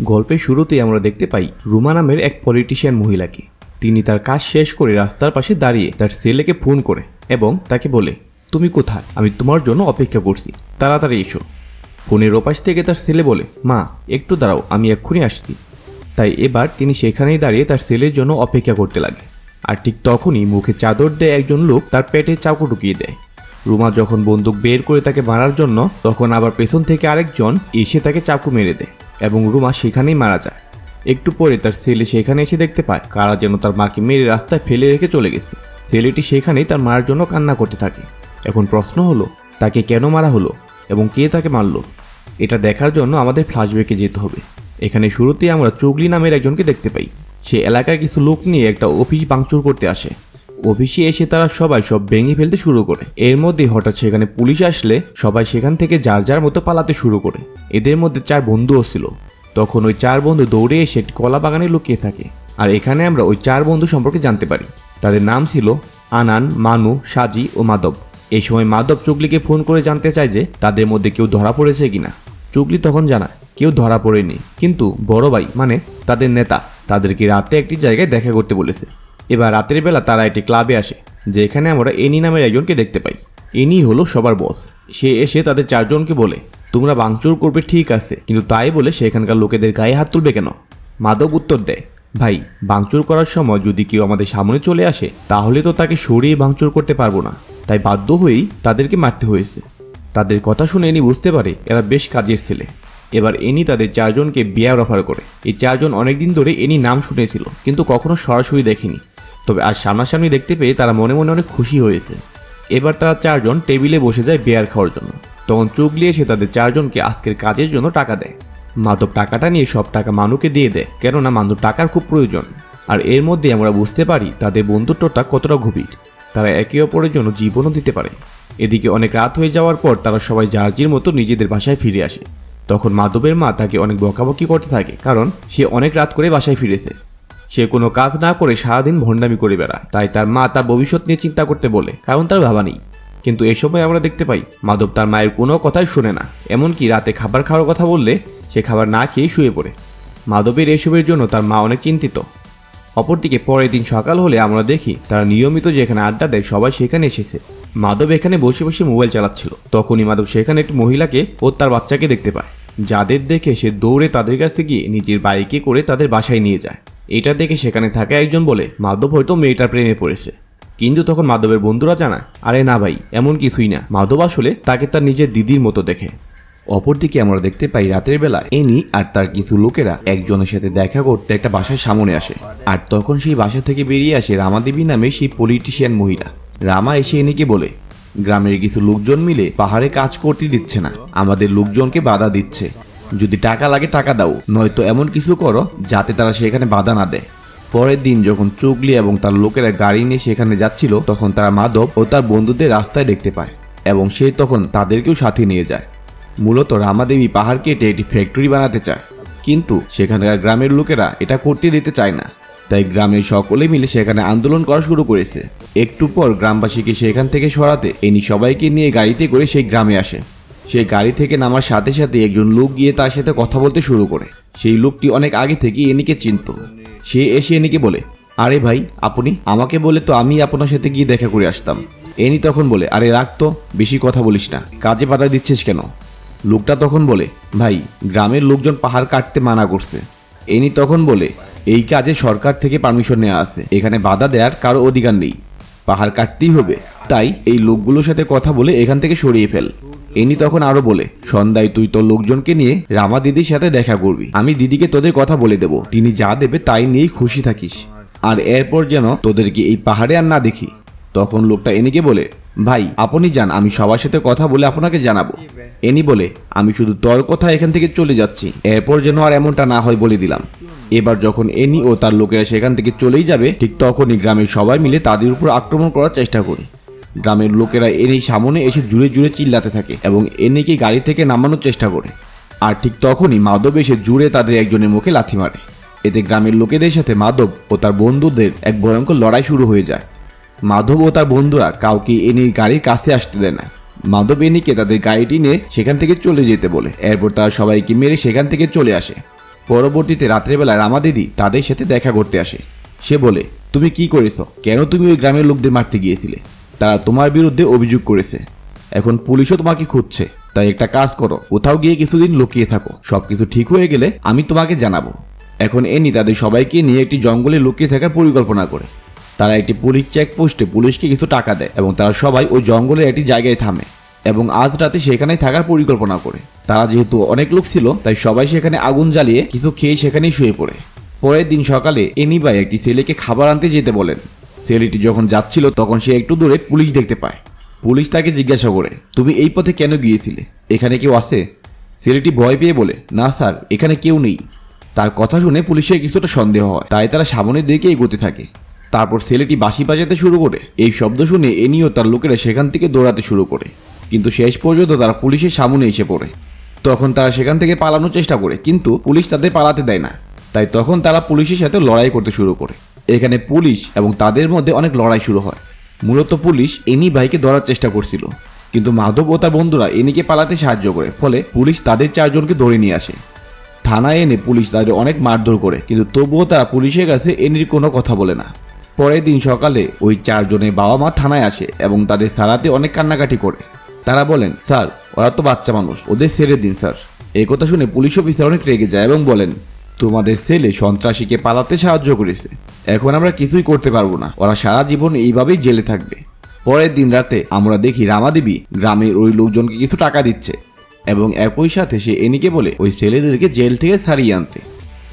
গল্পের শুরুতেই আমরা দেখতে পাই রুমা নামের এক পলিটিশিয়ান মহিলাকে। তিনি তার কাজ শেষ করে রাস্তার পাশে দাঁড়িয়ে তার ছেলেকে ফোন করে এবং তাকে বলে, তুমি কোথায়? আমি তোমার জন্য অপেক্ষা করছি। তাড়াতাড়ি এসো। ফোনের ওপাশ থেকে তার ছেলে বলে, মা, একটু দাঁড়াও, আমি এক্ষুনি আসছি। তাই এবার তিনি সেখানেই দাঁড়িয়ে তার ছেলের জন্য অপেক্ষা করতে লাগে। আর ঠিক তখনই মুখে চাদর দেয় একজন লোক, তার পেটে চাকু ঢুকিয়ে দেয়। রুমা যখন বন্দুক বের করে তাকে মারার জন্য, তখন আবার পেছন থেকে আরেকজন এসে তাকে চাকু মেরে দেয়। এবং রুমা সেখানেই মারা যায়। একটু পরে তার ছেলে সেখানে এসে দেখতে পায়, কারা যেন তার মাকে মেরে রাস্তায় ফেলে রেখে চলে গেছে। ছেলেটি সেখানেই তার মার জন্য কান্না করতে থাকে। এখন প্রশ্ন হলো, তাকে কেন মারা হলো এবং কে তাকে মারলো? এটা দেখার জন্য আমাদের ফ্ল্যাশব্যাকে যেতে হবে। এখানে শুরুতেই আমরা চুগলি নামের একজনকে দেখতে পাই। সে এলাকার কিছু লোক নিয়ে একটা অফিস ভাঙচুর করতে আসে। অফিসে এসে তারা সবাই সব ভেঙে ফেলতে শুরু করে। এর মধ্যে হঠাৎ সেখানে পুলিশ আসলে সবাই সেখান থেকে যার যার মতো পালাতে শুরু করে। এদের মধ্যে চার বন্ধুও ছিল। তখন ওই চার বন্ধু দৌড়ে এসে একটি কলা বাগানে লুকিয়ে থাকে। আর এখানে আমরা ওই চার বন্ধু সম্পর্কে জানতে পারি। তাদের নাম ছিল আনান, মানু, সাজি ও মাধব। এই সময় মাধব চুগলিকে ফোন করে জানতে চায় যে তাদের মধ্যে কেউ ধরা পড়েছে কিনা। চুগলি তখন জানায়, কেউ ধরা পড়েনি। কিন্তু বড় ভাই মানে তাদের নেতা, তাদেরকে রাতে একটি জায়গায় দেখা করতে বলেছে। এবার রাতের বেলা তারা একটি ক্লাবে আসে, যেখানে আমরা এনি নামের একজনকে দেখতে পাই। এনি হলো সবার বস। সে এসে তাদের চারজনকে বলে, তোমরা ভাঙচুর করবে, ঠিক আছে। কিন্তু তাই বলে সেখানকার লোকেদের গায়ে হাত তুলবে কেন? মাধব উত্তর দেয়, ভাই, ভাঙচুর করার সময় যদি কেউ আমাদের সামনে চলে আসে, তাহলে তো তাকে সরিয়ে ভাঙচুর করতে পারব না। তাই বাধ্য হয়েই তাদেরকে মারতে হয়েছে। তাদের কথা শুনে এনি বুঝতে পারে এরা বেশ কাজের ছেলে। এবার এনি তাদের চারজনকে বিয়ার অফার করে। এই চারজন অনেকদিন ধরে এনি নাম শুনেছিল, কিন্তু কখনো সরাসরি দেখেনি। তবে আর সামনাসামনি দেখতে পেয়ে তারা মনে মনে অনেক খুশি হয়েছে। এবার তারা চারজন টেবিলে বসে যায় বিয়ার খাওয়ার জন্য। তখন চোখ চুগলি এসে তাদের চারজনকে আজকের কাজের জন্য টাকা দেয়। মাধব টাকাটা নিয়ে সব টাকা মানুকে দিয়ে দেয়, কেননা মানু টাকার খুব প্রয়োজন। আর এর মধ্যে আমরা বুঝতে পারি তাদের বন্ধুত্বটা কতটা গভীর। তারা একে অপরের জন্য জীবনও দিতে পারে। এদিকে অনেক রাত হয়ে যাওয়ার পর তারা সবাই জার্জির মতো নিজেদের বাসায় ফিরে আসে। তখন মাধবের মা তাকে অনেক বকাবকি করতে থাকে, কারণ সে অনেক রাত করে বাসায় ফিরেছে। সে কোনো কাজ না করে সারাদিন ভণ্ডামি করে বেড়ায়। তাই তার মা তার ভবিষ্যৎ নিয়ে চিন্তা করতে বলে, কারণ তার ভাবা নেই। কিন্তু এ সময় আমরা দেখতে পাই, মাধব তার মায়ের কোনো কথাই শুনে না। এমনকি রাতে খাবার খাওয়ার কথা বললে, সে খাবার না খেয়েই শুয়ে পড়ে। মাধবের এসবের জন্য তার মা অনেক চিন্তিত। অপরদিকে পরের দিন সকাল হলে আমরা দেখি, তারা নিয়মিত যেখানে আড্ডা দেয়, সবাই সেখানে এসেছে। মাধব এখানে বসে বসে মোবাইল চালাচ্ছিল। তখনই মাধব সেখানে একটি মহিলাকে ও তার বাচ্চাকে দেখতে পায়। যাদের দেখে সে দৌড়ে তাদের কাছে গিয়ে নিজের বাইকে করে তাদের বাসায় নিয়ে যায়। এটা দেখে সেখানে থাকা একজন বলে, মাধব হয়তো মেয়েটার প্রেমে পড়েছে। কিন্তু তখন মাধবের বন্ধুরা জানায়, আরে না ভাই, এমন কিছুই না। মাধব আসলে তাকে তার নিজের দিদির মতো দেখে। অপরদিকে আমরা দেখতে পাই, রাতের বেলা এনি আর তার কিছু লোকেরা একজনের সাথে দেখা করতে একটা বাসার সামনে আসে। আর তখন সেই বাসা থেকে বেরিয়ে আসে রামাদেবী নামে সেই পলিটিশিয়ান মহিলা। রামা এসে এনিকে বলে, গ্রামের কিছু লোকজন মিলে পাহাড়ে কাজ করতে দিচ্ছে না। আমাদের লোকজনকে বাধা দিচ্ছে। যদি টাকা লাগে টাকা দাও, নয়তো এমন কিছু করো যাতে তারা সেখানে বাধা না দেয়। পরের দিন যখন চুগলি এবং তার লোকেরা গাড়ি নিয়ে সেখানে যাচ্ছিল, তখন তারা মাধব ও তার বন্ধুদের রাস্তায় দেখতে পায় এবং সে তখন তাদেরকেও সাথে নিয়ে যায়। মূলত রামাদেবী পাহাড় কেটে একটি ফ্যাক্টরি বানাতে চায়। কিন্তু সেখানকার গ্রামের লোকেরা এটা করতে দিতে চায় না। তাই গ্রামের সকলে মিলে সেখানে আন্দোলন করা শুরু করেছে। একটু পর গ্রামবাসীকে সেখান থেকে সরাতে এনি সবাইকে নিয়ে গাড়িতে করে সেই গ্রামে আসে। সেই গাড়ি থেকে নামার সাথে সাথে একজন লোক গিয়ে তার সাথে কথা বলতে শুরু করে। সেই লোকটি অনেক আগে থেকে এনিকে চিনত। সে এসে এনিকে বলে, আরে ভাই, আপনি আমাকে বলে তো আমি আপনার সাথে গিয়ে দেখা করে আসতাম। এনি তখন বলে, আরে রাখ তো, বেশি কথা বলিস না। কাজে বাধা দিচ্ছিস কেন? লোকটা তখন বলে, ভাই, গ্রামের লোকজন পাহাড় কাটতে মানা করছে। এনি তখন বলে, এই কাজে সরকার থেকে পারমিশন নেওয়া আছে। এখানে বাধা দেওয়ার কারও অধিকার নেই। পাহাড় কাটতেই হবে। তাই এই লোকগুলোর সাথে কথা বলে এখান থেকে সরিয়ে ফেল। এনি তখন আরও বলে, সন্ধ্যায় তুই তোর লোকজনকে নিয়ে রামা দিদির সাথে দেখা করবি। আমি দিদিকে তোদের কথা বলে দেব। তিনি যা দেবে তাই নিয়েই খুশি থাকিস। আর এরপর যেন তোদেরকে এই পাহাড়ে আর না দেখি। তখন লোকটা এনিকে বলে, ভাই, আপনি যান, আমি সবার সাথে কথা বলে আপনাকে জানাব। এনি বলে, আমি শুধু তোর কথা এখান থেকে চলে যাচ্ছি। এরপর যেন আর এমনটা না হয় বলে দিলাম। এবার যখন এনি ও তার লোকেরা সেখান থেকে চলেই যাবে, ঠিক তখনই গ্রামের সবাই মিলে তাদের উপর আক্রমণ করার চেষ্টা করে। গ্রামের লোকেরা এনি সামনে এসে জুড়ে জুড়ে চিল্লাতে থাকে এবং এনিকে গাড়ি থেকে নামানোর চেষ্টা করে। আর ঠিক তখনই মাধব এসে জুড়ে তাদের একজনের মুখে লাথি মারে। এতে গ্রামের লোকেদের সাথে মাধব ও তার বন্ধুদের এক ভয়ঙ্কর লড়াই শুরু হয়ে যায়। মাধব ও তার বন্ধুরা কাউকে এনির গাড়ির কাছে আসতে দেয় না। মাধব এনিকে তাদের গাড়িটি নিয়ে সেখান থেকে চলে যেতে বলে। এরপর তারা সবাইকে মেরে সেখান থেকে চলে আসে। পরবর্তীতে রাত্রেবেলা রামা দিদি তাদের সাথে দেখা করতে আসে। সে বলে, তুমি কি করেছ? কেন তুমি ওই গ্রামের লোকদের মারতে গিয়েছিলে? তারা তোমার বিরুদ্ধে অভিযোগ করেছে। এখন পুলিশও তোমাকে খুঁজছে। তাই একটা কাজ করো, কোথাও গিয়ে কিছুদিন লুকিয়ে থাকো। সবকিছু ঠিক হয়ে গেলে আমি তোমাকে জানাব। এখন এনি তাদের সবাইকে নিয়ে একটি জঙ্গলে লুকিয়ে থাকার পরিকল্পনা করে। তারা একটি পুলিশ চেকপোস্টে পুলিশকে কিছু টাকা দেয় এবং তারা সবাই ওই জঙ্গলের একটি জায়গায় থামে এবং আজ রাতে সেখানেই থাকার পরিকল্পনা করে। তারা যেহেতু অনেক লোক ছিল, তাই সবাই সেখানে আগুন জ্বালিয়ে কিছু খেয়ে সেখানেই শুয়ে পড়ে। পরের দিন সকালে এনিবাই একটি ছেলেকে খাবার আনতে যেতে বলেন। ছেলেটি যখন যাচ্ছিল, তখন সে একটু দূরে পুলিশ দেখতে পায়। পুলিশ তাকে জিজ্ঞাসা করে, তুমি এই পথে কেন গিয়েছিলে? এখানে কেউ আছে? ছেলেটি ভয় পেয়ে বলে, না স্যার, এখানে কেউ নেই। তার কথা শুনে পুলিশের কিছুটা সন্দেহ হয়, তাই তারা সামনের দিকে এগোতে থাকে। তারপর ছেলেটি বাঁশি বাজাতে শুরু করে। এই শব্দ শুনে এনিও তার লোকেরা সেখান থেকে দৌড়াতে শুরু করে। কিন্তু শেষ পর্যন্ত তারা পুলিশের সামনে এসে পড়ে। তখন তারা সেখান থেকে পালানোর চেষ্টা করে, কিন্তু পুলিশ তাদের পালাতে দেয় না। তাই তখন তারা পুলিশের সাথে লড়াই করতে শুরু করে। এখানে পুলিশ এবং তাদের মধ্যে অনেক লড়াই শুরু হয়। মূলত পুলিশ এনি ভাইকে ধরার চেষ্টা করছিল। কিন্তু মাধব ও তার বন্ধুরা এনিকে পালাতে সাহায্য করে, ফলে পুলিশ তাদের চারজনকে ধরে নিয়ে আসে। থানায় এনে পুলিশ তাদের অনেক মারধর করে, কিন্তু তবুও তারা পুলিশের কাছে এনির কোনো কথা বলে না। পরের দিন সকালে ওই চারজনের বাবা মা থানায় আসে এবং তাদের সারাতে অনেক কান্নাকাটি করে। তারা বলেন, স্যার, ওরা তো বাচ্চা মানুষ, ওদের ছেড়ে দিন, স্যার। এই কথা শুনে পুলিশ অফিসার অনেক রেগে যায় এবং বলেন তোমাদের ছেলে সন্ত্রাসীকে পালাতে সাহায্য করেছে। এখন আমরা কিছুই করতে পারব না। ওরা সারা জীবন এইভাবেই জেলে থাকবে। পরের দিন রাতে আমরা দেখি রামাদেবী গ্রামের ওই লোকজনকে কিছু টাকা দিচ্ছে এবং একই সাথে সে এনিকে বলে ওই ছেলেদেরকে জেল থেকে ছাড়িয়ে আনতে।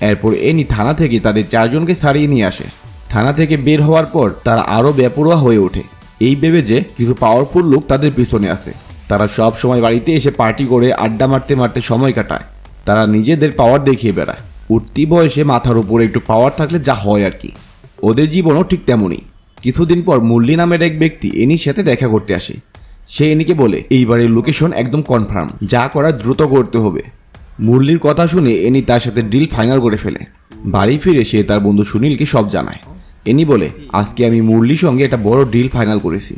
এরপর এনি থানা থেকে তাদের চারজনকে ছাড়িয়ে নিয়ে আসে। থানা থেকে বের হওয়ার পর তারা আরও বেপরোয়া হয়ে ওঠে। এই ভেবে যে কিছু পাওয়ারফুল লোক তাদের পিছনে আছে। তারা সব সময় বাড়িতে এসে পার্টি করে আড্ডা মারতে মারতে সময় কাটায়। তারা নিজেদের পাওয়ার দেখিয়ে বেড়ায়। উঠতি বয়সে মাথার উপরে একটু পাওয়ার থাকলে যা হয় আর কি। ওদের জীবনও ঠিক তেমনই। কিছুদিন পর মুরলি নামের এক ব্যক্তি এনির সাথে দেখা করতে আসে। সে এনিকে বলে, এইবারের লোকেশন একদম কনফার্ম যা করা দ্রুত করতে হবে। মুরলির কথা শুনে এনি তার সাথে ডিল ফাইনাল করে ফেলে। বাড়ি ফিরে সে তার বন্ধু সুনীলকে সব জানায়। এনি বলে, আজকে আমি মুরলির সঙ্গে একটা বড় ডিল ফাইনাল করেছি।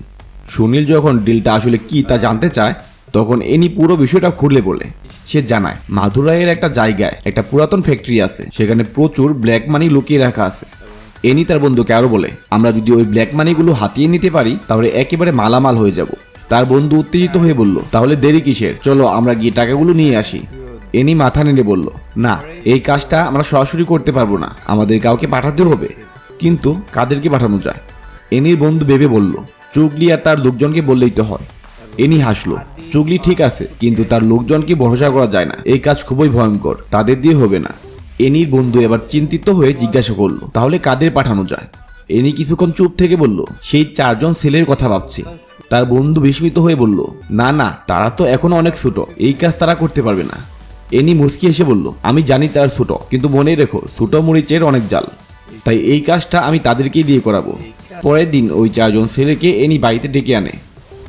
সুনীল যখন ডিলটা আসলে কি তা জানতে চায় তখন এনি পুরো বিষয়টা খুলে বলে। সে জানায় মাধুরাইয়ের একটা জায়গায় একটা পুরাতন ফ্যাক্টরি আছে, সেখানে প্রচুর ব্ল্যাক মানি লুকিয়ে রাখা আছে। এনি তার বন্ধুকে আরও বলে, আমরা যদি ওই ব্ল্যাক মানিগুলো হাতিয়ে নিতে পারি, তাহলে একেবারে মালামাল হয়ে যাব। তার বন্ধু উত্তেজিত হয়ে বলল, তাহলে দেরি কিসের? চলো, আমরা গিয়ে টাকাগুলো নিয়ে আসি। এনি মাথা নেড়ে বলল, না, এই কাজটা আমরা সরাসরি করতে পারব না, আমাদের কাউকে পাঠাতে হবে। কিন্তু কাদেরকে পাঠানো যায়? এনির বন্ধু ভেবে বলল, চুগলি আর তার লোকজনকে বললেই তো হয়। এনি হাসলো। চুগলি ঠিক আছে, কিন্তু তার লোকজনকে ভরসা করা যায় না। এই কাজ খুবই ভয়ঙ্কর, তাদের দিয়ে হবে না। এনির বন্ধু এবার চিন্তিত হয়ে জিজ্ঞাসা করল, তাহলে কাদের পাঠানো যায়? এনি কিছুক্ষণ চুপ থেকে বলল, সেই চারজন ছেলের কথা ভাবছি। তার বন্ধু বিস্মিত হয়ে বলল, না না, তারা তো এখনও অনেক ছোট, এই কাজ তারা করতে পারবে না। এনি মুসকি এসে বলল, আমি জানি তার ছোট, কিন্তু মনে রেখো, ছোট মরিচের অনেক জাল। তাই এই কাজটা আমি তাদেরকেই দিয়ে করাবো। পরের দিন ওই চারজন ছেলেকে এনি বাড়িতে ডেকে আনে।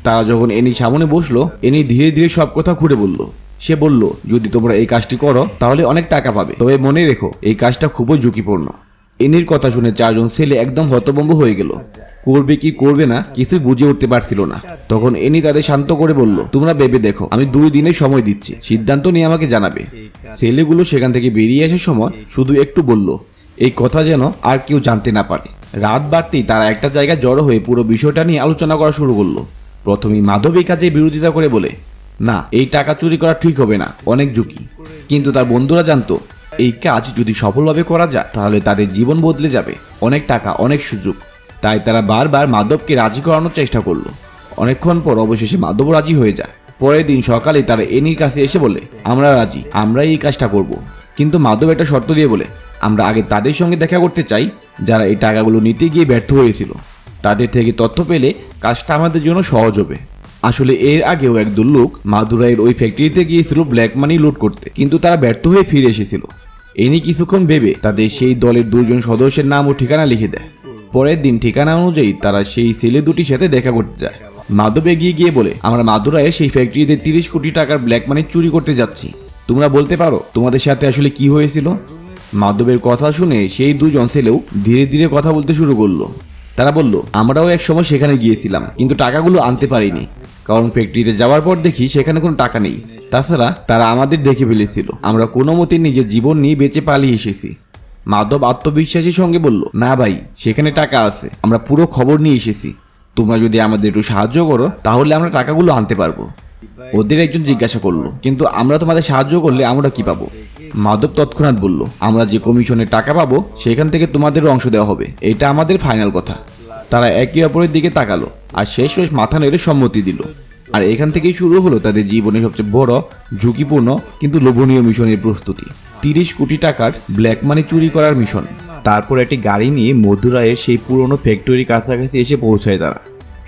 তারা যখন এনি সামনে বসল, এনি ধীরে ধীরে সব কথা খুঁড়ে বলল। সে বলল, যদি তোমরা এই কাজটি করো, তাহলে অনেক টাকা পাবে। তবে মনে রেখো, এই কাজটা খুবই ঝুঁকিপূর্ণ এনির কথা শুনে চারজন ছেলে একদম হতভম্ব হয়ে গেল। করবে কি করবে না কিছু বুঝে উঠতে পারছিল না। তখন এনি তাদের শান্ত করে বলল, তোমরা ভেবে দেখো, আমি দুই দিনের সময় দিচ্ছি। সিদ্ধান্ত নিয়ে আমাকে জানাবে। ছেলেগুলো সেখান থেকে বেরিয়ে আসার সময় শুধু একটু বলল, এই কথা যেন আর কেউ জানতে না পারে রাত বাড়তেই তারা একটা জায়গায় জড়ো হয়ে পুরো বিষয়টা নিয়ে আলোচনা করা শুরু করল। প্রথমেই মাধব এই কাজে বিরোধিতা করে বলে, না, এই টাকা চুরি করা ঠিক হবে না, অনেক ঝুঁকি। কিন্তু তার বন্ধুরা জানতো, এই কাজ যদি সফলভাবে করা যায়, তাহলে তাদের জীবন বদলে যাবে। অনেক টাকা, অনেক সুযোগ। তাই তারা বারবার মাধবকে রাজি করানোর চেষ্টা করল। অনেকক্ষণ পর অবশেষে মাধব রাজি হয়ে যায়। পরের দিন সকালে তারা এনির কাছে এসে বলে, আমরা রাজি আমরা এই কাজটা করব। কিন্তু মাধব একটা শর্ত দিয়ে বলে, আমরা আগে তাদের সঙ্গে দেখা করতে চাই, যারা এই টাকাগুলো নিতে গিয়ে ব্যর্থ হয়েছিল। তাদের থেকে তথ্য পেলে কাজটা আমাদের জন্য সহজ হবে। আসলে এর আগেও একদল লোক মাদুরাইয়ের ওই ফ্যাক্টরিতে গিয়েছিল ব্ল্যাক মানি লুট করতে। কিন্তু তারা ব্যর্থ হয়ে ফিরে এসেছিল। এনি কিছুক্ষণ ভেবে তাদের সেই দলের দুজন সদস্যের নাম ও ঠিকানা লিখে দেয়। পরের দিন ঠিকানা অনুযায়ী তারা সেই ছেলে দুটির সাথে দেখা করতে যায়। মাধব এগিয়ে গিয়ে বলে, আমরা মাদুরায় সেই ফ্যাক্টরিতে তিরিশ কোটি টাকার ব্ল্যাক মানি চুরি করতে যাচ্ছি। তোমরা বলতে পারো, তোমাদের সাথে আসলে কি হয়েছিল? মাধবের কথা শুনে সেই দুজন ছেলেও ধীরে ধীরে কথা বলতে শুরু করল। তারা বলল, আমরাও এক সময় সেখানে গিয়েছিলাম, কিন্তু টাকাগুলো আনতে পারিনি। কারণ ফ্যাক্টরিতে যাওয়ার পর দেখি সেখানে কোনো টাকা নেই। তাছাড়া তারা আমাদের দেখে ফেলেছিল। আমরা কোনো মতে নিজের জীবন নিয়ে বেঁচে পালিয়ে এসেছি। মাধব আত্মবিশ্বাসের সঙ্গে বলল, না ভাই, সেখানে টাকা আছে। আমরা পুরো খবর নিয়ে এসেছি। তোমরা যদি আমাদের একটু সাহায্য করো, তাহলে আমরা টাকাগুলো আনতে পারব। ওদের একজন জিজ্ঞাসা করল, কিন্তু আমরা তোমাদের সাহায্য করলে আমরা কি পাবো? মাধব তৎক্ষণাৎ বলল, আমরা যে কমিশনের টাকা পাবো, সেখান থেকে তোমাদেরও অংশ দেওয়া হবে। এটা আমাদের ফাইনাল কথা। তারা একে অপরের দিকে তাকালো, আর শেষ শেষ মাথা নেড়ে সম্মতি দিল। আর এখান থেকেই শুরু হলো তাদের জীবনের সবচেয়ে বড়, ঝুঁকিপূর্ণ, কিন্তু লোভনীয় মিশনের প্রস্তুতি। তিরিশ কোটি টাকার ব্ল্যাক মানি চুরি করার মিশন। তারপর একটি গাড়ি নিয়ে মধুরায়ের সেই পুরনো ফ্যাক্টরির কাছাকাছি এসে পৌঁছায় তারা।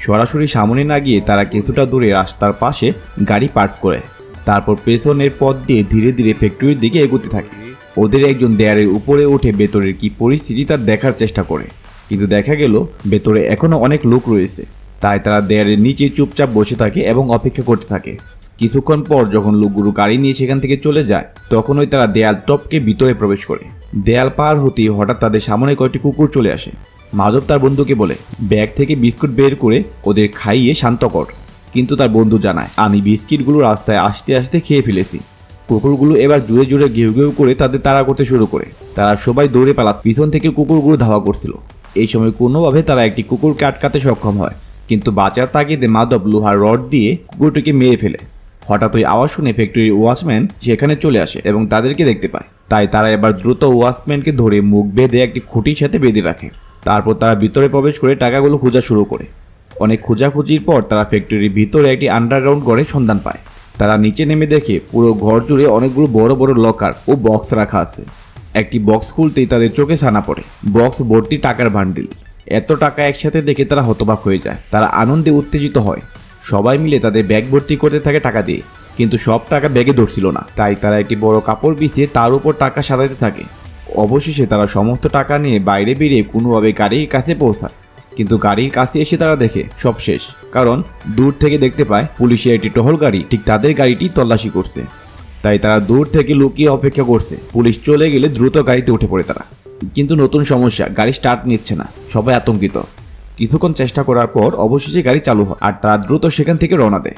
সরাসরি সামনে না গিয়ে তারা কিছুটা দূরে রাস্তার পাশে গাড়ি পার্ক করে। তারপর পেছনের পথ দিয়ে ধীরে ধীরে ফ্যাক্টরির দিকে এগোতে থাকে। ওদের একজন দেয়ালের উপরে উঠে ভেতরের কি পরিস্থিতি তার দেখার চেষ্টা করে। কিন্তু দেখা গেল, ভেতরে এখনও অনেক লোক রয়েছে। তাই তারা দেয়ালের নিচে চুপচাপ বসে থাকে এবং অপেক্ষা করতে থাকে। কিছুক্ষণ পর যখন লোকগুরু গাড়ি নিয়ে সেখান থেকে চলে যায়, তখনই তারা দেয়াল টপকে ভিতরে প্রবেশ করে। দেয়াল পার হতেই হঠাৎ তাদের সামনে কয়েকটি কুকুর চলে আসে। মাধব তার বন্ধুকে বলে, ব্যাগ থেকে বিস্কুট বের করে ওদের খাইয়ে শান্ত কর। কিন্তু তার বন্ধু জানায়, আমি বিস্কিটগুলো রাস্তায় আসতে আসতে খেয়ে ফেলেছি। কুকুরগুলো এবার জুড়ে জুড়ে ঘেউ ঘেউ করে তাদের তাড়া করতে শুরু করে। তারা সবাই দৌড়ে পালা, পিছন থেকে কুকুরগুলো ধাওয়া করছিল। এই সময় কোনোভাবে তারা একটি কুকুরকে আটকাতে সক্ষম হয়। কিন্তু বাঁচার তাগিদে মাধব লোহার রড দিয়ে কুকুরটিকে মেরে ফেলে। হঠাৎ ওই আওয়াজ শুনে ফ্যাক্টরির ওয়াচম্যান সেখানে চলে আসে এবং তাদেরকে দেখতে পায়। তাই তারা এবার দ্রুত ওয়াচম্যানকে ধরে মুখ বেঁধে একটি খুঁটির সাথে বেঁধে রাখে। তারপর তারা ভিতরে প্রবেশ করে টাকাগুলো খোঁজা শুরু করে। অনেক খোঁজাখুঁজির পর তারা ফ্যাক্টরির ভিতরে একটি আন্ডারগ্রাউন্ড ঘরে সন্ধান পায়। তারা নিচে নেমে দেখে পুরো ঘর জুড়ে অনেকগুলো বড় বড় লকার ও বক্স রাখা আছে। একটি বক্স খুলতেই তাদের চোখে ছানা পড়ে। বক্স ভর্তি টাকার বান্ডিল এত টাকা একসাথে দেখে তারা হতবাক হয়ে যায়। তারা আনন্দে উত্তেজিত হয়। সবাই মিলে তাদের ব্যাগ ভর্তি করতে থাকে টাকা দিয়ে। কিন্তু সব টাকা ব্যাগে ধরছিল না। তাই তারা একটি বড় কাপড় বিছিয়ে তার উপর টাকা সাজাতে থাকে। অবশেষে তারা সমস্ত টাকা নিয়ে বাইরে বেরিয়ে কোনোভাবে গাড়ির কাছে পৌঁছায়। কিন্তু গাড়ির কাছে এসে তারা দেখে, সব শেষ। কারণ দূর থেকে দেখতে পায়, পুলিশের একটি টহল গাড়ি, ঠিক তাদের গাড়িটি তল্লাশি করছে। তাই তারা দূর থেকে লুকিয়ে অপেক্ষা করছে। পুলিশ চলে গেলে দ্রুত গাড়িতে উঠে পড়ে তারা। কিন্তু নতুন সমস্যা, গাড়ি স্টার্ট নিচ্ছে না। সবাই আতঙ্কিত। কিছুক্ষণ চেষ্টা করার পর অবশেষে গাড়ি চালু হয়, আর তারা দ্রুত সেখান থেকে রওনা দেয়।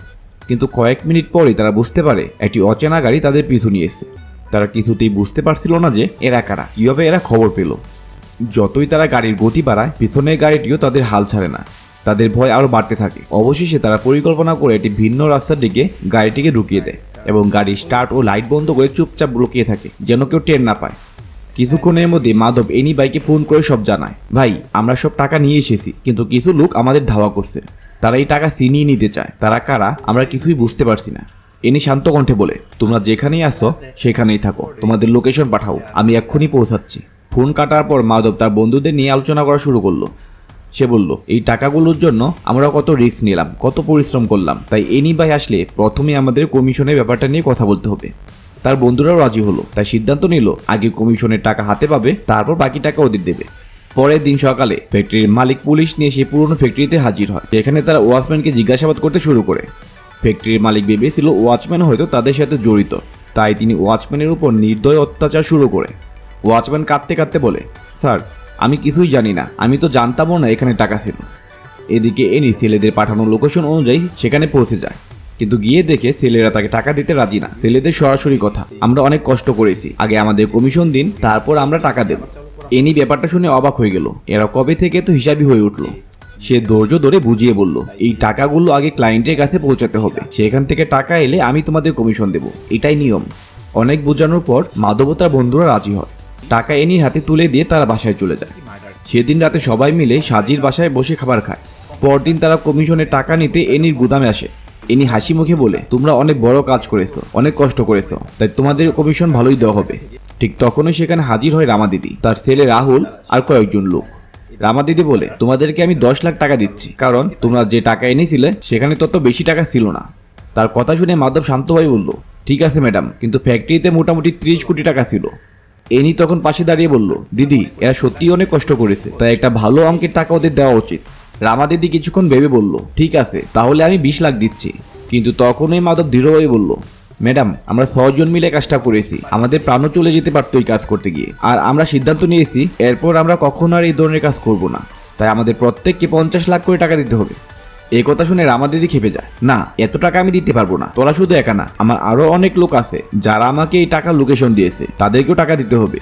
কিন্তু কয়েক মিনিট পরেই তারা বুঝতে পারে, একটি অচেনা গাড়ি তাদের পিছু নিয়ে এসেছে। তারা কিছুতেই বুঝতে পারছিল না যে এরা কারা। কীভাবে এরা খবর পেল? যতই তারা গাড়ির গতি বাড়ায়, পিছনের গাড়িটিও তাদের হাল ছাড়ে না। তাদের ভয় আরও বাড়তে থাকে। অবশেষে তারা পরিকল্পনা করে একটি ভিন্ন রাস্তার দিকে গাড়িটিকে ঢুকিয়ে দেয় এবং গাড়ি স্টার্ট ও লাইট বন্ধ করে চুপচাপ লুকিয়ে থাকে, যেন কেউ টের না পায়। কিছুক্ষণের মধ্যে মাধব এনি বাইকে ফোন করে সব জানায়, ভাই, আমরা সব টাকা নিয়ে এসেছি, কিন্তু কিছু লোক আমাদের ধাওয়া করছে। তারা এই টাকা ছিনিয়ে নিতে চায়। তারা কারা, আমরা কিছুই বুঝতে পারছি না। এনি শান্ত কণ্ঠে বলে, তোমরা যেখানেই আসো সেখানেই থাকো। তোমাদের লোকেশন পাঠাও। আমি এক্ষুনি পৌঁছাচ্ছি। ফোন কাটার পর মাধব তার বন্ধুদের নিয়ে আলোচনা করা শুরু করল। সে বলল, এই টাকাগুলোর জন্য আমরা কত রিস্ক নিলাম, কত পরিশ্রম করলাম। তাই এনি ভাই আসলে প্রথমে আমাদের কমিশনের ব্যাপারটা নিয়ে কথা বলতে হবে। তার বন্ধুরাও রাজি হলো। তাই সিদ্ধান্ত নিল, আগে কমিশনের টাকা হাতে পাবে, তারপর বাকি টাকা ওদের দেবে। পরের দিন সকালে ফ্যাক্টরির মালিক পুলিশ নিয়ে সেই পুরনো ফ্যাক্টরিতে হাজির হয় সেখানে তারা ওয়াচম্যানকে জিজ্ঞাসাবাদ করতে শুরু করে। ফ্যাক্টরির মালিক ভেবেছিল ওয়াচম্যান হয়তো তাদের সাথে জড়িত। তাই তিনি ওয়াচম্যানের উপর নির্দয় অত্যাচার শুরু করে। ওয়াচম্যান কাঁদতে কাঁদতে বলে, স্যার, আমি কিছুই জানি না। আমি তো জানতামও না এখানে টাকা ছিল। এদিকে এনি ছেলেদের পাঠানো লোকেশন অনুযায়ী সেখানে পৌঁছে যায়। কিন্তু গিয়ে দেখে ছেলেরা তাকে টাকা দিতে রাজি না। ছেলেদের সরাসরি কথা, আমরা অনেক কষ্ট করেছি। আগে আমাদের কমিশন দিন, তারপর আমরা টাকা দেব। এনি ব্যাপারটা শুনে অবাক হয়ে গেল। এরা কবে থেকে তো হিসাবই হয়ে উঠল। সে ধৈর্য ধরে বুঝিয়ে বলল, এই টাকাগুলো আগে ক্লায়েন্টের কাছে পৌঁছাতে হবে। সেখান থেকে টাকা এলে আমি তোমাদের কমিশন দেব। এটাই নিয়ম। অনেক বোঝানোর পর মাধবতার বন্ধুরা রাজি হয়। টাকা এনির হাতে তুলে দিয়ে তারা বাসায় চলে যায়। সেদিন রাতে সবাই মিলে সাজির বাসায় বসে খাবার খায়। পরদিন তারা কমিশনের টাকা নিতে এনির গুদামে আসে। এনি হাসি মুখে বলে, তোমরা অনেক বড় কাজ করেছ, অনেক কষ্ট করেছ, তাই তোমাদের কমিশন ভালোই দেওয়া হবে। ঠিক তখনই সেখানে হাজির হয় রামা দিদি, তার ছেলে রাহুল আর কয়েকজন লোক। রামা দিদি বলে, তোমাদেরকে আমি দশ লাখ টাকা দিচ্ছি, কারণ তোমরা যে টাকা এনেছিলে, সেখানে তত বেশি টাকা ছিল না। তার কথা শুনে মাধব শান্তভাই বলল, ঠিক আছে ম্যাডাম, কিন্তু ফ্যাক্টরিতে মোটামুটি ত্রিশ কোটি টাকা ছিল। এনি তখন পাশে দাঁড়িয়ে বলল, দিদি, এরা সত্যিই অনেক কষ্ট করেছে, তাই একটা ভালো অঙ্কের টাকা ওদের দেওয়া উচিত। রামা দিদি কিছুক্ষণ ভেবে বলল, ঠিক আছে, তাহলে আমি বিশ লাখ দিচ্ছি। কিন্তু তখনই মাধব দৃঢ়ভাবে বলল ম্যাডাম, আমরা ছজন মিলে কাজটা করেছি। আমাদের প্রাণও চলে যেতে পারতো এই কাজ করতে গিয়ে। আর আমরা সিদ্ধান্ত নিয়েছি, এরপর আমরা কখনো আর এই ধরনের কাজ করব না। তাই আমাদের প্রত্যেককে পঞ্চাশ লাখ করে টাকা দিতে হবে। এই কথা শুনে রামা দিদি খেপে যায়। না, এত টাকা আমি দিতে পারব না। তোরা শুধু একা না, আমার আরও অনেক লোক আছে, যারা আমাকে এই টাকার লোকেশন দিয়েছে। তাদেরকেও টাকা দিতে হবে।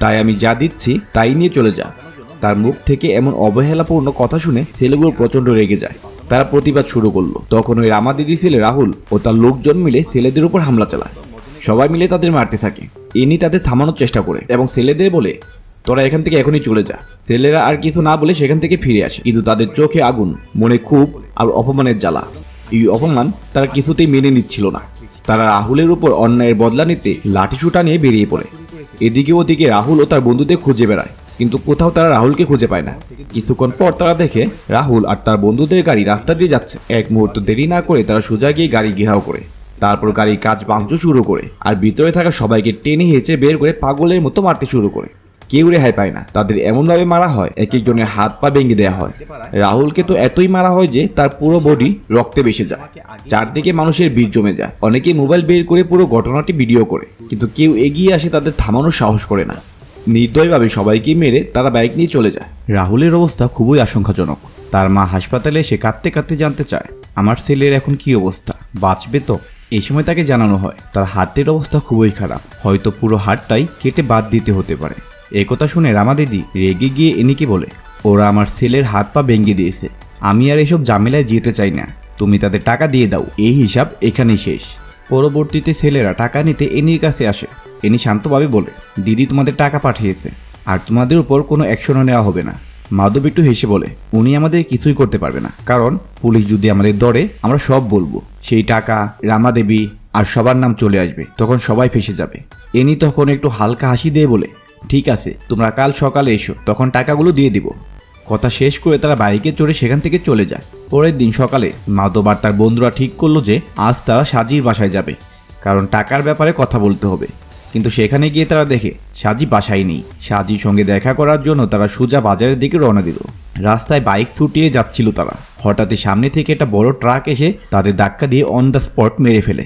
তাই আমি যা দিচ্ছি, তাই নিয়ে চলে যা। তার মুখ থেকে এমন অবহেলাপূর্ণ কথা শুনে ছেলেগুলো প্রচণ্ড রেগে যায়। তারা প্রতিবাদ শুরু করল। তখন ওই রামা দিদি ছেলে রাহুল ও তার লোকজন মিলে ছেলেদের উপর হামলা চালায়। সবাই মিলে তাদের মারতে থাকে। ইনি তাদের থামানোর চেষ্টা করে এবং ছেলেদের বলে, তোরা এখান থেকে এখনই চলে যা। ছেলেরা আর কিছু না বলে সেখান থেকে ফিরে আসে। কিন্তু তাদের চোখে আগুন, মনে খুব আর অপমানের জ্বালা। এই অপমান তারা কিছুতেই মেনে নিচ্ছিল না। তারা রাহুলের উপর অন্যায়ের বদলা নিতে লাঠিসুটা নিয়ে বেরিয়ে পড়ে। এদিকে ওদিকে রাহুল ও তার বন্ধুদের খুঁজে বেড়ায়। কিন্তু কোথাও তারা রাহুলকে খুঁজে পায় না। কিছুক্ষণ পর তারা দেখে রাহুল আর তার বন্ধুদের গাড়ি রাস্তা দিয়ে যাচ্ছে। এক মুহূর্ত দেরি না করে তারা সোজা গিয়ে গাড়ি ঘেরাও করে। তারপর গাড়ির কাজ ভাঙচুর শুরু করে আর ভিতরে থাকা সবাইকে টেনে হেঁচে বের করে পাগলের মতো মারতে শুরু করে। কেউ রেহাই পায় না। তাদের এমনভাবে মারা হয়, এক একজনের হাত পা ভেঙে দেওয়া হয়। রাহুলকে তো এতই মারা হয় যে তার পুরো বডি রক্তে বেসে যায়। চারদিকে মানুষের ভিড় জমে যায়। অনেকে মোবাইল বের করে পুরো ঘটনাটি ভিডিও করে। কিন্তু কেউ এগিয়ে আসে তাদের থামানোর সাহস করে না। নির্দয়ভাবে সবাইকে মেরে তারা বাইক নিয়ে চলে যায়। রাহুলের অবস্থা খুবই আশঙ্কাজনক। তার মা হাসপাতালে এসে কাঁদতে কাঁদতে জানতে চায়, আমার ছেলের এখন কি অবস্থা? বাঁচবে তো? এই সময় তাকে জানানো হয়, তার হাতের অবস্থা খুবই খারাপ। হয়তো পুরো হাতটাই কেটে বাদ দিতে হতে পারে। একথা শুনে রামা দিদি রেগে গিয়ে এনিকে বলে, ওরা আমার ছেলের হাত পা ভেঙে দিয়েছে। আমি আর এসব ঝামেলায় যেতে চাই না। তুমি তাদের টাকা দিয়ে দাও। এই হিসাব এখানেই শেষ। পরবর্তীতে ছেলেরা টাকা নিতে এনির কাছে আসে। এনি শান্তভাবে বলে, দিদি তোমাদের টাকা পাঠিয়েছে, আর তোমাদের উপর কোনো অ্যাকশনও নেওয়া হবে না। মাধব একটু হেসে বলে, উনি আমাদের কিছুই করতে পারবে না, কারণ পুলিশ যদি আমাদের ধরে, আমরা সব বলব। সেই টাকা, রামাদেবী আর সবার নাম চলে আসবে, তখন সবাই ফেসে যাবে। এনি তখন একটু হালকা হাসি দিয়ে বলে, ঠিক আছে, তোমরা কাল সকালে এসো, তখন টাকাগুলো দিয়ে দিব। কথা শেষ করে তারা বাইকে চড়ে সেখান থেকে চলে যায়। পরের দিন সকালে মাধব আর তার বন্ধুরা ঠিক করল যে আজ তারা সাজির বাসায় যাবে, কারণ টাকার ব্যাপারে কথা বলতে হবে। কিন্তু সেখানে গিয়ে তারা দেখে সাজি বাসায় নেই। সাজির সঙ্গে দেখা করার জন্য তারা সোজা বাজারের দিকে রওনা দিল। রাস্তায় বাইক ছুটিয়ে যাচ্ছিল তারা। হঠাৎই সামনে থেকে একটা বড় ট্রাক এসে তাদের ধাক্কা দিয়ে অন দ্য স্পট মেরে ফেলে।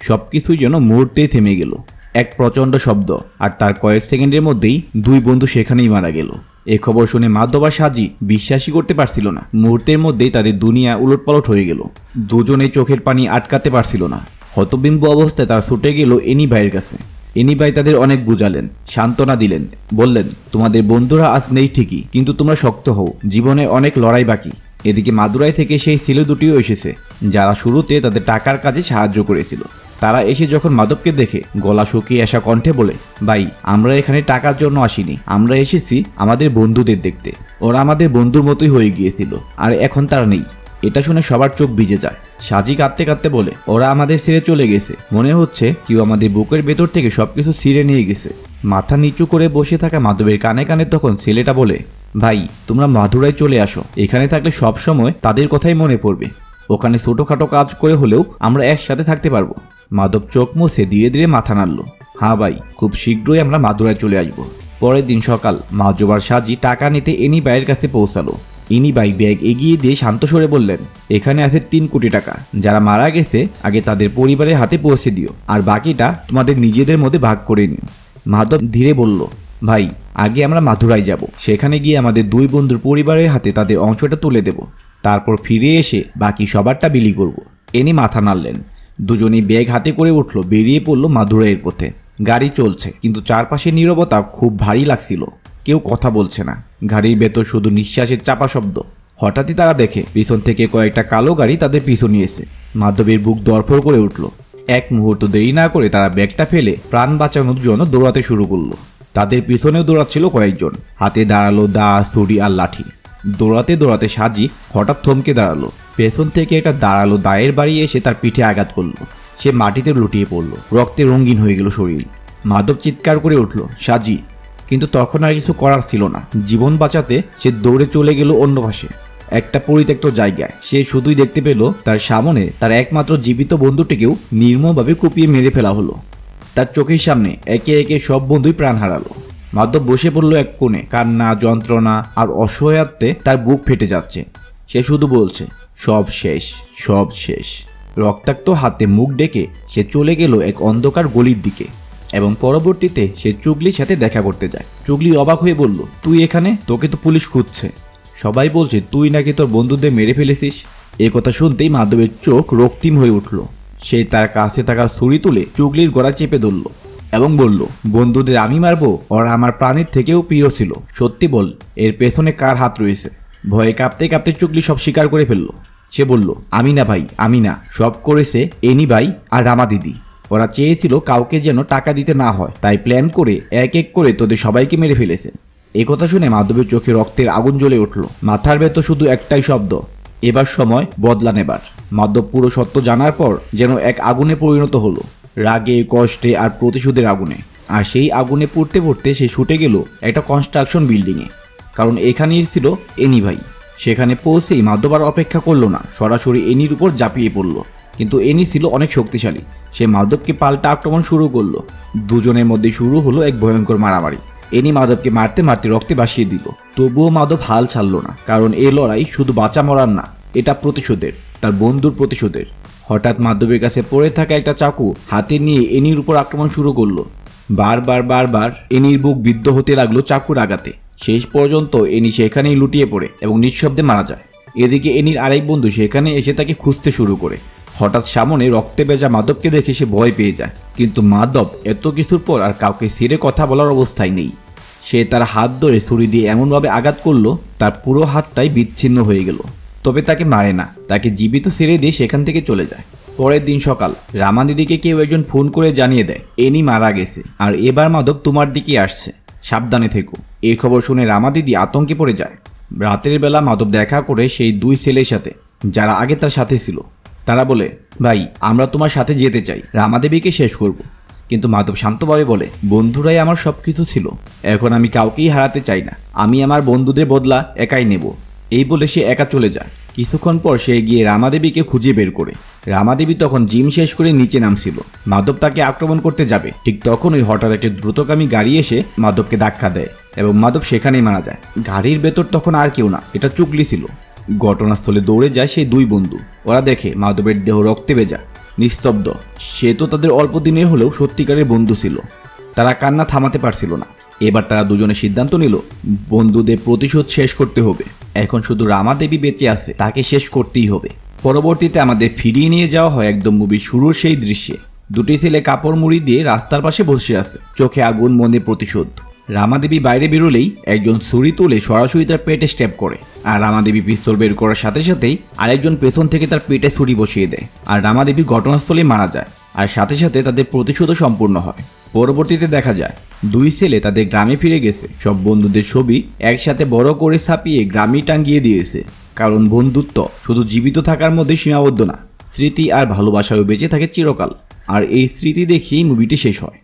সব কিছুই যেন মুহূর্তেই থেমে গেল। এক প্রচণ্ড শব্দ, আর তার কয়েক সেকেন্ডের মধ্যেই দুই বন্ধু সেখানেই মারা গেল। এ খবর শুনে আর সাজি বিশ্বাসই করতে পারছিল না। মুহূর্তের মধ্যেই তাদের দুনিয়া উলটপালট হয়ে গেল। দুজনে চোখের পানি আটকাতে পারছিল না। হতবিম্ব অবস্থায় তারা ছুটে গেল এনি ভাইয়ের কাছে। এনি ভাই তাদের অনেক বুঝালেন, সান্ত্বনা দিলেন, বললেন, তোমাদের বন্ধুরা আজ নেই ঠিকই, কিন্তু তোমরা শক্ত হও, জীবনে অনেক লড়াই বাকি। এদিকে মাদুরাই থেকে সেই ছেলে দুটিও এসেছে, যারা শুরুতে তাদের টাকার কাজে সাহায্য করেছিল। তারা এসে যখন মাধবকে দেখে, গলা শুকিয়ে আসা কণ্ঠে বলে, ভাই, আমরা এখানে টাকার জন্য আসিনি। আমরা এসেছি আমাদের বন্ধুদের দেখতে। ওরা আমাদের বন্ধুর মতোই হয়ে গিয়েছিল, আর এখন তারা নেই এটা শুনে সবার চোখ ভিজে যায়। সাজি কাঁদতে কাঁদতে বলে, ওরা আমাদের ছেড়ে চলে গেছে। মনে হচ্ছে কেউ আমাদের বুকের ভেতর থেকে সবকিছু ছিঁড়ে নিয়ে গেছে মাথা নিচু করে বসে থাকা মাধবের কানে কানে তখন ছেলেটা বলে, ভাই, তোমরা মাধুরায় চলে আসো। এখানে থাকলে সব সময় তাদের কথাই মনে পড়বে। ওখানে ছোটোখাটো কাজ করে হলেও আমরা একসাথে থাকতে পারব। মাধব চোখ মুছে ধীরে ধীরে মাথা নাড়ল। হ্যাঁ ভাই, খুব শীঘ্রই আমরা মাদুরায় চলে আসব। পরের দিন সকাল মাধব আর সাজি টাকা নিতে এনি ভাইয়ের কাছে পৌঁছালো। ইনি ভাই ব্যাগ এগিয়ে দিয়ে শান্ত সরে বললেন, এখানে আছে তিন কোটি টাকা। যারা মারা গেছে, আগে তাদের পরিবারের হাতে পৌঁছে দিও। আর বাকিটা তোমাদের নিজেদের মধ্যে ভাগ করে নিও। মাধব ধীরে বলল, ভাই, আগে আমরা মাথুরায় যাব। সেখানে গিয়ে আমাদের দুই বন্ধুর পরিবারের হাতে তাদের অংশটা তুলে দেব। তারপর ফিরে এসে বাকি সবারটা বিলি করব। এনি মাথা নাড়লেন। দুজনেই ব্যাগ হাতে করে উঠল, বেরিয়ে পড়ল মাদুরাইয়ের পথে। গাড়ি চলছে, কিন্তু চারপাশে নীরবতা খুব ভারী লাগছিল। কেউ কথা বলছে না। গাড়ির ভেতর শুধু নিঃশ্বাসের চাপা শব্দ। হঠাৎই তারা দেখে, পিছন থেকে কয়েকটা কালো গাড়ি তাদের পিছু নিয়েছে। মাধবের বুক দরফর করে উঠল। এক মুহূর্ত দেরি না করে তারা ব্যাগটা ফেলে প্রাণ বাঁচানোর জন্য দৌড়াতে শুরু করল। তাদের পিছনেও দৌড়াচ্ছিল কয়েকজন। হাতে দাঁড়াল দা ছুরি আর লাঠি। দৌড়াতে দৌড়াতে সাজি হঠাৎ থমকে দাঁড়াল। পেছন থেকে একটা দাঁড়াল দায়ের বাড়ি এসে তার পিঠে আঘাত করল। সে মাটিতে লুটিয়ে পড়ল। রক্তে রঙিন হয়ে গেল শরীর। মাধব চিৎকার করে উঠল, সাজি। কিন্তু তখন আর কিছু করার ছিল না। জীবন বাঁচাতে সে দৌড়ে চলে গেল অন্য পাশে। একটা পরিত্যক্ত জায়গায়। সে শুধুই দেখতে পেল তার সামনে তার একমাত্র জীবিত বন্ধুটিকেও নির্মমভাবে কুপিয়ে মেরে ফেলা হলো। তার চোখের সামনে একে একে সব বন্ধুই প্রাণ হারালো। মাধব বসে পড়ল এক কোণে। কান্না, যন্ত্রণা আর অসহায়ত্বে তার বুক ফেটে যাচ্ছে। সে শুধু বলছে, সব শেষ সব শেষ। রক্তাক্ত হাতে মুখ ডেকে সে চলে গেল এক অন্ধকার গলির দিকে এবং পরবর্তীতে সে চুগলির সাথে দেখা করতে যায়। চুগলি অবাক হয়ে বলল, তুই এখানে? তোকে তো পুলিশ খুঁজছে। সবাই বলছে, তুই নাকি তোর বন্ধুদের মেরে ফেলেছিস? এ কথা শুনতেই মাধবের চোখ রক্তিম হয়ে উঠল। সে তার কাছে থাকা ছুরি তুলে চুগলির গড়া চেপে ধরল। এবং বলল, বন্ধুদের আমি মারবো? ওরা আমার প্রাণীর থেকেও প্রিয় ছিল। সত্যি বল, এর পেছনে কার হাত রয়েছে? ভয়ে কাঁপতে কাঁপতে চুগলি সব স্বীকার করে ফেলল। সে বলল, আমি না ভাই, আমি না। সব করেছে এনি ভাই আর রামা দিদি। ওরা চেয়েছিল কাউকে যেন টাকা দিতে না হয়। তাই প্ল্যান করে এক এক করে তোদের সবাইকে মেরে ফেলেছে। কথা শুনে মাধবের চোখে রক্তের আগুন জ্বলে উঠল। মাথার ভেতর শুধু একটাই শব্দ, এবার সময় বদলা নেবার মাধব পুরো সত্য জানার পর যেন এক আগুনে পরিণত হলো। রাগে, কষ্টে আর প্রতিশোধের আগুনে। আর সেই আগুনে পড়তে পড়তে সে ছুটে গেল একটা কনস্ট্রাকশন বিল্ডিংয়ে কারণ এখানেই ছিল এনি ভাই। সেখানে পৌঁছেই মাধব আর অপেক্ষা করল না। সরাসরি এনির উপর ঝাঁপিয়ে পড়ল। কিন্তু এনি ছিল অনেক শক্তিশালী। সে মাধবকে পাল্টা আক্রমণ শুরু করল। দুজনের মধ্যে শুরু হলো এক ভয়ঙ্কর মারামারি। এনি মাধবকে মারতে মারতে রক্তে বাসিয়ে দিল। তবুও মাধব হাল ছাড়লো না। কারণ এ লড়াই শুধু বাঁচা মরার না, এটা প্রতিশোধের, তার বন্ধুর প্রতিশোধের। হঠাৎ মাধবের কাছে পড়ে থাকা একটা চাকু হাতে নিয়ে এনির উপর আক্রমণ শুরু করল। বারবার বারবার এনির বুক বিদ্ধ হতে লাগল চাকুর আঘাতে। শেষ পর্যন্ত এনি সেখানেই লুটিয়ে পড়ে এবং নিঃশব্দে মারা যায়। এদিকে এনির আরেক বন্ধু সেখানে এসে তাকে খুঁজতে শুরু করে। হঠাৎ সামনে রক্তে বেজা মাধবকে দেখে সে ভয় পেয়ে যায়। কিন্তু মাধব এত কিছুর পর আর কাউকে ছিঁড়ে কথা বলার অবস্থায় নেই। সে তার হাত ধরে ছুরি দিয়ে এমনভাবে আঘাত করল, তার পুরো হাতটাই বিচ্ছিন্ন হয়ে গেল। তবে তাকে মারে না। তাকে জীবিত ছেড়ে দিয়ে সেখান থেকে চলে যায়। পরের দিন সকাল, রামা দিদিকে কেউ একজন ফোন করে জানিয়ে দেয়, এনি মারা গেছে। আর এবার মাধব তোমার দিকে আসছে। সাবধানে থেকো। এই খবর শুনে রামা দিদি আতঙ্কে পড়ে যায়। রাতের বেলা মাধব দেখা করে সেই দুই ছেলের সাথে, যারা আগে তার সাথে ছিল। তারা বলে, ভাই, আমরা তোমার সাথে যেতে চাই। রামাদেবীকে শেষ করব। কিন্তু মাধব শান্তভাবে বলে, বন্ধুরাই আমার সব কিছু ছিল। এখন আমি কাউকেই হারাতে চাই না। আমি আমার বন্ধুদের বদলা একাই নেব। এই বলে সে একা চলে যায়। কিছুক্ষণ পর সে গিয়ে রামাদেবীকে খুঁজে বের করে। রামাদেবী তখন জিম শেষ করে নিচে নামছিল। মাধব তাকে আক্রমণ করতে যাবে। ঠিক তখনই হঠাৎ একটি দ্রুতগামী গাড়ি এসে মাধবকে ধাক্কা দেয় এবং মাধব সেখানেই মারা যায়। গাড়ির ভেতর তখন আর কেউ না, এটা চুগলি ছিল। ঘটনাস্থলে দৌড়ে যায় সেই দুই বন্ধু। ওরা দেখে মাধবের দেহ রক্তে ভেজা, নিস্তব্ধ। সে তো তাদের অল্প দিনের হলেও সত্যিকারের বন্ধু ছিল। তারা কান্না থামাতে পারছিল না। এবার তারা দুজনে সিদ্ধান্ত নিল, বন্ধুদের প্রতিশোধ শেষ করতে হবে। এখন শুধু রামা দেবী বেঁচে আছে, তাকে শেষ করতেই হবে। পরবর্তীতে আমাদের ফিরিয়ে নিয়ে যাওয়া হয় একদম মুভি শুরুর সেই দৃশ্যে। দুটি ছেলে কাপড় মুড়ি দিয়ে রাস্তার পাশে বসে আছে, চোখে আগুন, মনে প্রতিশোধ। রামাদেবী বাইরে বেরোলেই একজন ছুরি তুলে সরাসরি তার পেটে স্টেপ করে, আর রামাদেবী পিস্তল বের করার সাথে সাথেই আরেকজন পেছন থেকে তার পেটে ছুরি বসিয়ে দেয়, আর রামাদেবী ঘটনাস্থলে মারা যায়। আর সাথে সাথে তাদের প্রতিশোধও সম্পূর্ণ হয়। পরবর্তীতে দেখা যায়, দুই ছেলে তাদের গ্রামে ফিরে গেছে। সব বন্ধুদের ছবি একসাথে বড় করে ছাপিয়ে গ্রামে টাঙ্গিয়ে দিয়েছে। কারণ বন্ধুত্ব শুধু জীবিত থাকার মধ্যে সীমাবদ্ধ না, স্মৃতি আর ভালোবাসাও বেঁচে থাকে চিরকাল। আর এই স্মৃতি দেখেই মুভিটি শেষ হয়।